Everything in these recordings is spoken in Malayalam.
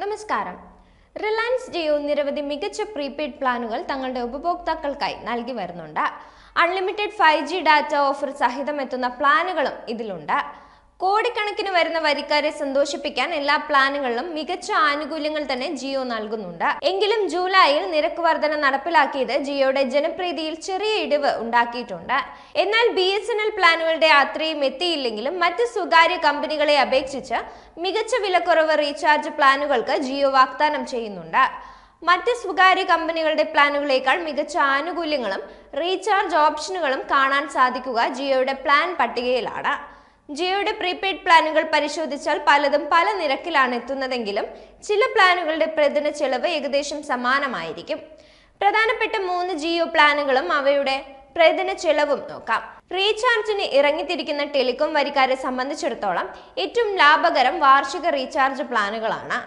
നമസ്കാരം. റിലയൻസ് ജിയോ നിരവധി മികച്ച പ്രീപെയ്ഡ് പ്ലാനുകൾ തങ്ങളുടെ ഉപഭോക്താക്കൾക്കായി നൽകി വരുന്നുണ്ട്. അൺലിമിറ്റഡ് ഫൈവ് ഡാറ്റ ഓഫർ സഹിതം എത്തുന്ന പ്ലാനുകളും ഇതിലുണ്ട്. കോടിക്കണക്കിന് വരുന്ന വരിക്കാരെ സന്തോഷിപ്പിക്കാൻ എല്ലാ പ്ലാനുകളിലും മികച്ച ആനുകൂല്യങ്ങൾ തന്നെ ജിയോ നൽകുന്നുണ്ട്. എങ്കിലും ജൂലൈയിൽ നിരക്ക് വർധന നടപ്പിലാക്കിയത് ജിയോയുടെ ജനപ്രീതിയിൽ ചെറിയ ഇടിവ് ഉണ്ടാക്കിയിട്ടുണ്ട്. എന്നാൽ ബി എസ് എൻ എൽ പ്ലാനുകളുടെ അത്രയും എത്തിയില്ലെങ്കിലും മറ്റ് സ്വകാര്യ കമ്പനികളെ അപേക്ഷിച്ച് മികച്ച വിലക്കുറവ് റീചാർജ് പ്ലാനുകൾക്ക് ജിയോ വാഗ്ദാനം ചെയ്യുന്നുണ്ട്. മറ്റ് സ്വകാര്യ കമ്പനികളുടെ പ്ലാനുകളേക്കാൾ മികച്ച ആനുകൂല്യങ്ങളും റീചാർജ് ഓപ്ഷനുകളും കാണാൻ സാധിക്കുക ജിയോയുടെ പ്ലാൻ പട്ടികയിലാണ്. ജിയോയുടെ പ്രീപെയ്ഡ് പ്ലാനുകൾ പരിശോധിച്ചാൽ പലതും പല നിരക്കിലാണ് എത്തുന്നതെങ്കിലും ചില പ്ലാനുകളുടെ പ്രതിന ചെലവ് ഏകദേശം സമാനമായിരിക്കും. പ്രധാനപ്പെട്ട മൂന്ന് ജിയോ പ്ലാനുകളും അവയുടെ പ്രതിന ചെലവും നോക്കാം. റീചാർജിന് ഇറങ്ങിത്തിരിക്കുന്ന ടെലികോം വരിക്കാരെ സംബന്ധിച്ചിടത്തോളം ഏറ്റവും ലാഭകരം വാർഷിക റീചാർജ് പ്ലാനുകളാണ്.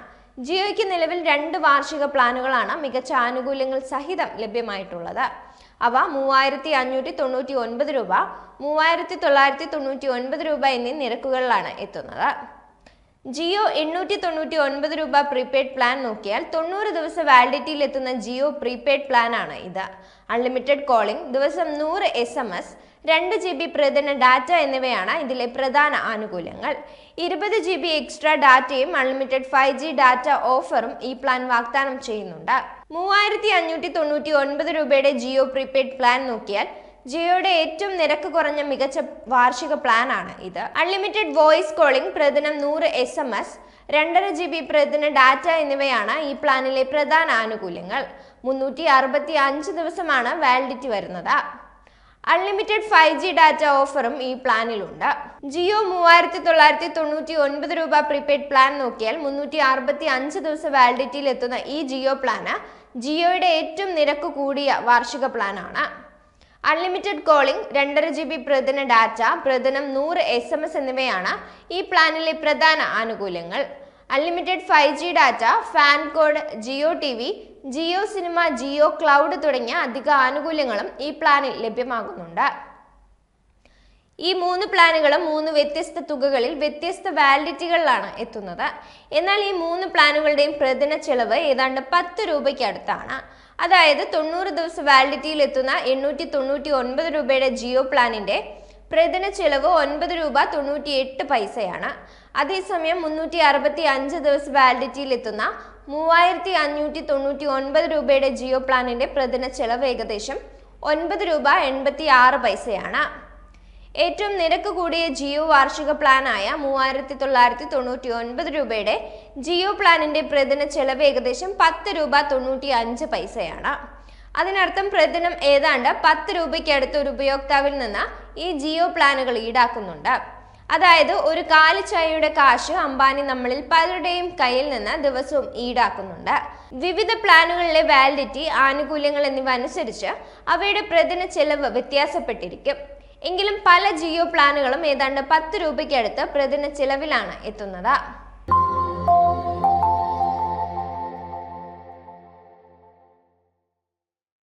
ജിയോയ്ക്ക് നിലവിൽ രണ്ട് വാർഷിക പ്ലാനുകളാണ് മികച്ച ആനുകൂല്യങ്ങൾ സഹിതം ലഭ്യമായിട്ടുള്ളത്. അവ മൂവായിരത്തി അഞ്ഞൂറ്റി തൊണ്ണൂറ്റി ഒൻപത് രൂപ മൂവായിരത്തി തൊള്ളായിരത്തി തൊണ്ണൂറ്റി ഒൻപത് രൂപ എന്നീ നിരക്കുകളിലാണ് എത്തുന്നത്. ജിയോ എണ്ണൂറ്റി തൊണ്ണൂറ്റി ഒൻപത് രൂപ പ്രീപെയ്ഡ് പ്ലാൻ നോക്കിയാൽ തൊണ്ണൂറ് ദിവസം വാലിഡിറ്റിയിൽ എത്തുന്ന ജിയോ പ്രീപെയ്ഡ് പ്ലാൻ ആണ് ഇത്. അൺലിമിറ്റഡ് കോളിംഗ് ദിവസം നൂറ് എസ് എം എസ് രണ്ട് ജി ബി പ്രതിദിന ഡാറ്റ എന്നിവയാണ് ഇതിലെ പ്രധാന ആനുകൂല്യങ്ങൾ. ഇരുപത് ജി ബി എക്സ്ട്രാ ഡാറ്റയും അൺലിമിറ്റഡ് ഫൈവ് ജി ഡാറ്റ ഓഫറും ഈ പ്ലാൻ വാഗ്ദാനം ചെയ്യുന്നുണ്ട്. മൂവായിരത്തി അഞ്ഞൂറ്റി തൊണ്ണൂറ്റി ഒൻപത് രൂപയുടെ ജിയോ പ്രീപെയ്ഡ് പ്ലാൻ നോക്കിയാൽ ജിയോയുടെ ഏറ്റവും നിരക്ക് കുറഞ്ഞ മികച്ച വാർഷിക പ്ലാനാണ് ഇത്. അൺലിമിറ്റഡ് വോയിസ് കോളിംഗ് പ്രതിദിനം നൂറ് എസ് എം എസ് രണ്ടര ജി ബി പ്രതിദിന ഡാറ്റ എന്നിവയാണ് ഈ പ്ലാനിലെ പ്രധാന ആനുകൂല്യങ്ങൾ. മുന്നൂറ്റി അറുപത്തി അഞ്ച് ദിവസമാണ് വാലിഡിറ്റി വരുന്നത്. അൺലിമിറ്റഡ് ഫൈവ് ജി ഡാറ്റ ഓഫറും ഈ പ്ലാനിലുണ്ട്. ജിയോ മൂവായിരത്തി തൊള്ളായിരത്തി തൊണ്ണൂറ്റി ഒൻപത് രൂപ പ്രീപെയ്ഡ് പ്ലാൻ നോക്കിയാൽ മുന്നൂറ്റി അറുപത്തി അഞ്ച് ദിവസം വാലിഡിറ്റിയിൽ എത്തുന്ന ഈ ജിയോ പ്ലാന് ജിയോയുടെ ഏറ്റവും നിരക്ക് കൂടിയ വാർഷിക പ്ലാനാണ്. അൺലിമിറ്റഡ് കോളിംഗ് രണ്ടര ജി ബി പ്രതിദിന ഡാറ്റ പ്രതിദിനം നൂറ് എസ് എം എസ് എന്നിവയാണ് ഈ പ്ലാനിലെ പ്രധാന ആനുകൂല്യങ്ങൾ. Unlimited five G data FanCode Jio T V Jio cinema Jio cloud തുടങ്ങിയ അധിക ആനുകൂല്യങ്ങളും ഈ പ്ലാനിൽ ലഭ്യമാകുന്നുണ്ട്. ഈ മൂന്ന് പ്ലാനുകളും മൂന്ന് വ്യത്യസ്ത തുകകളിൽ വ്യത്യസ്ത വാലിഡിറ്റികളിലാണ് എത്തുന്നത്. എന്നാൽ ഈ മൂന്ന് പ്ലാനുകളുടെയും പ്രതിന ചെലവ് ഏതാണ്ട് പത്ത് രൂപയ്ക്ക് അടുത്താണ്. അതായത് തൊണ്ണൂറ് ദിവസം വാലിഡിറ്റിയിൽ എത്തുന്ന എണ്ണൂറ്റി തൊണ്ണൂറ്റി ഒൻപത് രൂപയുടെ ജിയോ പ്ലാനിന്റെ പ്രതിദിന ചെലവ് ഒൻപത് രൂപ തൊണ്ണൂറ്റി എട്ട് പൈസയാണ്. അതേസമയം മുന്നൂറ്റി അറുപത്തി അഞ്ച് ദിവസം വാലിഡിറ്റിയിൽ എത്തുന്ന മൂവായിരത്തി അഞ്ഞൂറ്റി തൊണ്ണൂറ്റി ഒൻപത് രൂപയുടെ ജിയോ പ്ലാനിന്റെ പ്രതിദിന ചെലവ് ഏകദേശം ഒൻപത് രൂപ എൺപത്തി ആറ് പൈസയാണ്. ഏറ്റവും നിരക്ക് കൂടിയ ജിയോ വാർഷിക പ്ലാനായ മൂവായിരത്തി തൊള്ളായിരത്തി തൊണ്ണൂറ്റി ഒൻപത് രൂപയുടെ ജിയോ പ്ലാനിന്റെ പ്രതിദിന ചെലവ് ഏകദേശം പത്ത് രൂപ തൊണ്ണൂറ്റി അഞ്ച് പൈസയാണ്. അതിനർത്ഥം പ്രതിനം ഏതാണ്ട് പത്ത് രൂപയ്ക്ക് അടുത്ത് ഒരു ഉപയോക്താവിൽ നിന്ന് ഈ ജിയോ പ്ലാനുകൾ ഈടാക്കുന്നുണ്ട്. അതായത് ഒരു കാലിച്ചായയുടെ കാശ് അംബാനി നമ്മളിൽ പലരുടെയും കയ്യിൽ നിന്ന് ദിവസവും ഈടാക്കുന്നുണ്ട്. വിവിധ പ്ലാനുകളിലെ വാലിഡിറ്റി ആനുകൂല്യങ്ങൾ എന്നിവ അനുസരിച്ച് അവയുടെ പ്രതിദിന ചെലവ് വ്യത്യാസപ്പെട്ടിരിക്കും. എങ്കിലും പല ജിയോ പ്ലാനുകളും ഏതാണ്ട് പത്ത് രൂപയ്ക്കടുത്ത് പ്രതിദിന ചിലവിലാണ് എത്തുന്നത്.